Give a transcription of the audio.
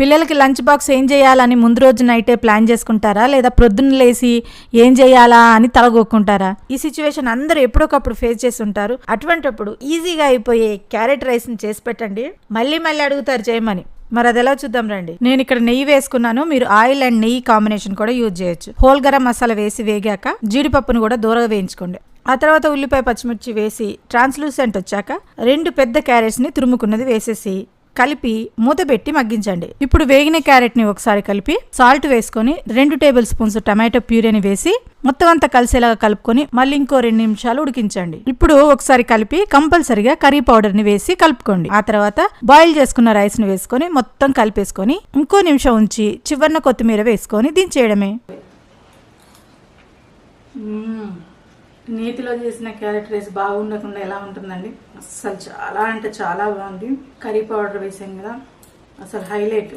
పిల్లలకి lunch box ఏం చేయాలని ముందు రోజు నైటే ప్లాన్ చేసుకుంటారా? లేదా ప్రొద్దున్న లేసి ఏం చేయాలా అని తలగొక్కుంటారా? ఈ సిచ్యువేషన్ అందరూ ఎప్పుడొకప్పుడు ఫేస్ చేసి ఉంటారు అటువంటప్పుడు ఈజీగా అయిపోయే క్యారెట్ రైస్ని చేసి పెట్టండి. మళ్ళీ మళ్ళీ అడుగుతారు చేయమని మరి అది ఎలా చూద్దాం రండి. నేను ఇక్కడ నెయ్యి వేసుకున్నాను. మీరు ఆయిల్ అండ్ నెయ్యి కాంబినేషన్ కూడా యూజ్ చేయొచ్చు. హోల్ గరం మసాలా వేసి వేగాక జీడిపప్పును కూడా దూరంగా వేయించుకోండి. ఆ తర్వాత ఉల్లిపాయ పచ్చిమిర్చి వేసి ట్రాన్స్లూసెంట్ వచ్చాక రెండు పెద్ద క్యారెట్స్ని తురుముకున్నది వేసేసి కలిపి మూత పెట్టి మగ్గించండి. ఇప్పుడు వేగిన క్యారెట్ని ఒకసారి కలిపి సాల్ట్ వేసుకొని రెండు టేబుల్ స్పూన్స్ టమాటో ప్యూరీని వేసి మొత్తం అంతా కలిసేలాగా కలుపుకొని మళ్ళీ ఇంకో రెండు నిమిషాలు ఉడికించండి. ఇప్పుడు ఒకసారి కలిపి కంపల్సరిగా కర్రీ పౌడర్ని వేసి కలుపుకోండి. ఆ తర్వాత బాయిల్ చేసుకున్న రైస్ని వేసుకొని మొత్తం కలిపేసుకొని ఇంకో నిమిషం ఉంచి చివరిన కొత్తిమీర వేసుకొని దించేయడమే. నేతిలో చేసిన క్యారెట్ రైస్ బాగుండకుండా ఎలా ఉంటుందండి? అస్సలు చాలా అంటే చాలా బాగుంది. కర్రీ పౌడర్ వేసాం కదా. అసలు హైలైట్.